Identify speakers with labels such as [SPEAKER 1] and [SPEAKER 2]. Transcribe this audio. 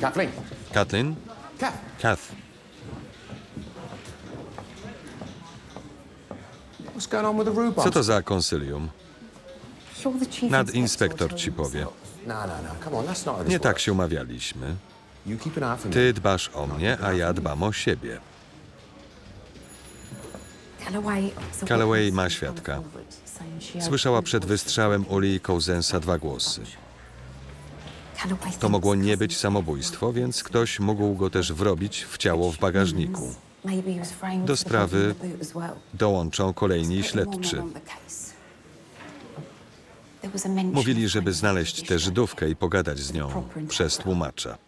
[SPEAKER 1] Kathleen.
[SPEAKER 2] Kathleen?
[SPEAKER 1] Kath.
[SPEAKER 2] Kath.
[SPEAKER 1] What's going on with the rhubarb?
[SPEAKER 2] Co to za konsylium? Nadinspektor ci powie.
[SPEAKER 1] No, no, no.
[SPEAKER 2] Nie tak się umawialiśmy. Ty dbasz o mnie, a ja dbam o siebie.
[SPEAKER 3] Callaway ma świadka.
[SPEAKER 2] Słyszała przed wystrzałem Uli Cousensa dwa głosy. To mogło nie być samobójstwo, więc ktoś mógł go też wrobić w ciało w bagażniku.
[SPEAKER 3] Do sprawy
[SPEAKER 2] Dołączą kolejni śledczy. Mówili, żeby znaleźć tę Żydówkę i pogadać z nią przez tłumacza.